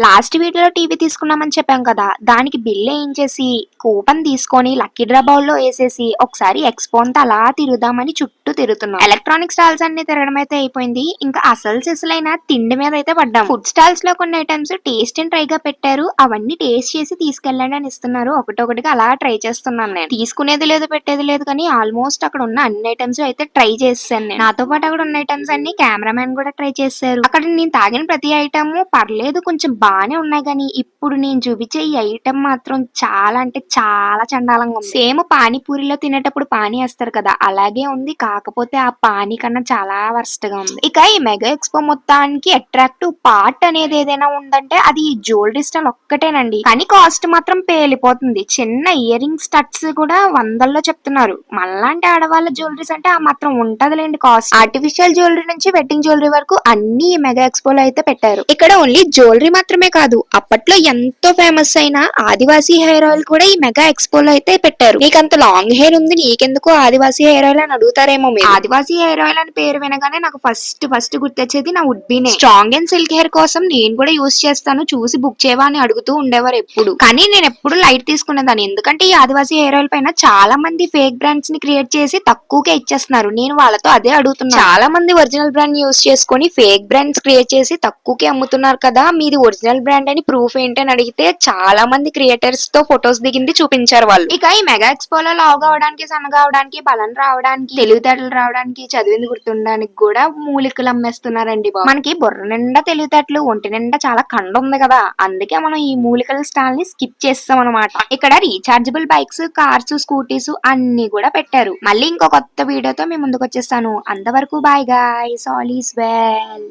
Last వీడియోలో TV తీసుకున్నామని చెప్పాం కదా దానికి బిల్ వేయించేసి కూపన్ తీసుకొని లక్కీ డ్రా బౌల్లో వేసేసి ఒకసారి ఎక్స్పో అంతా అలా తిరుగుదామని చుట్టూ తిరుగుతున్నాం. ఎలక్ట్రానిక్ స్టాల్స్ అన్ని తిరగడం అయితే అయిపోయింది. ఇంకా అసలు సిసలైన తిండి మీద అయితే పడ్డాం. ఫుడ్ స్టాల్స్లో కొన్ని ఐటమ్స్ టేస్ట్ అండ్ ట్రై గా పెట్టారు. అవన్నీ టేస్ట్ చేసి తీసుకెళ్ళండి అని ఇస్తున్నారు. ఒకటొకటిగా అలా ట్రై చేస్తున్నాను నేను. తీసుకునేది లేదు పెట్టేది లేదు కానీ ఆల్మోస్ట్ అక్కడ ఉన్న అన్ని ఐటమ్స్ అయితే ట్రై చేశాను నేను. నాతో పాటు అక్కడ ఉన్న ఐటమ్స్ అన్ని కెమెరామెన్ కూడా ట్రై చేశారు. అక్కడ నేను తాగిన ప్రతి ఐటమ్ పర్లేదు కొంచెం బాగానే ఉన్నాయి కానీ ఇప్పుడు నేను చూపించే ఈ ఐటమ్ మాత్రం చాలా అంటే చాలా చండాలంగా ఉంది. సేమ్ పానీపూరిలో తినేటప్పుడు పానీ వేస్తారు కదా అలాగే ఉంది. కాకపోతే ఆ పానీ కన్నా చాలా వర్స్ట్గా ఉంది. ఇక ఈ మెగా ఎక్స్పో మొత్తానికి అట్రాక్టివ్ పార్ట్ అనేది ఏదైనా ఉందంటే అది ఈ జ్యువెలరీ స్టాల్ ఒక్కటేనండి. కానీ కాస్ట్ మాత్రం పేలిపోతుంది. చిన్న ఇయర్ రింగ్ స్టట్స్ కూడా వందల్లో చెప్తున్నారు. మళ్ళాంటి ఆడవాళ్ళ జ్యువెలరీస్ అంటే ఆ మాత్రం ఉంటదిలేండి కాస్ట్. ఆర్టిఫిషియల్ జ్యువెలరీ నుంచి వెడ్డింగ్ జ్యువెలరీ వరకు అన్ని ఈ మెగా ఎక్స్పోలో అయితే పెట్టారు. ఇక్కడ ఓన్లీ జ్యువెలరీ మాత్రమే కాదు అప్పట్లో ఎంతో ఫేమస్ అయిన ఆదివాసీ హెయిర్ ఆయిల్ కూడా ఈ మెగా ఎక్స్పోలో అయితే పెట్టారు. నీకంత అంత లాంగ్ హెయిర్ ఉంది నీకెందుకు ఆదివాసీ హెయిర్ ఆయిల్ అని అడుగుతారేమో మీరు. ఆదివాసీ హెయిర్ ఆయిల్ అని పేరు వినగానే నాకు ఫస్ట్ ఫస్ట్ గుర్తొచ్చేది నా వుడ్ బీనే స్ట్రాంగ్ అండ్ సిల్క్ హెయిర్ కోసం నేను కూడా యూస్ చేస్తాను చూసి బుక్ చేయవా అని అడుగుతూ ఉండేవారు ఎప్పుడు. కానీ నేను ఎప్పుడు లైట్ తీసుకునేదాన్ని. ఎందుకంటే ఈ ఆదివాసీ హెయిర్ ఆయిల్ పైన చాలా మంది ఫేక్ బ్రాండ్స్ని క్రియేట్ చేసి తక్కువకే ఇచ్చేస్తున్నారు. నేను వాళ్ళతో అదే అడుగుతున్నాను చాలా మంది ఒరిజినల్ బ్రాండ్ యూస్ చేసుకొని ఫేక్ బ్రాండ్స్ క్రియేట్ చేసి తక్కువకే అమ్ముతున్నారు కదా మీది ఒరిజినల్ బ్రాండ్ అని ప్రూఫ్ ఏంటని అడిగితే చాలా మంది క్రియేటర్స్తో ఫొటోస్ దిగింది చూపించారు వాళ్ళు. ఇక ఈ మెగా ఎక్స్పోలో లావు అవడానికి సన్నగా అవడానికి బలం రావడానికి తెలివితేటలు రావడానికి చదివింది గుర్తుండడానికి కూడా మూలికలు అమ్మేస్తున్నారండి బాబు. మనకి బుర్ర నిండా తెలివితేటలు ఒంటి నిండా చాలా కండ ఉంది కదా. అందుకే మనం ఈ మూలికల స్టాల్ని స్కిప్ చేస్తాం అనమాట ఇక్కడ రీఛార్జబుల్ బైక్స్ కార్స్ స్కూటీస్ అన్ని కూడా పెట్టారు. మళ్ళీ ఇంకో కొత్త వీడియోతో మీ ముందుకు వచ్చేస్తాను. అంతవరకు bye guy. All is well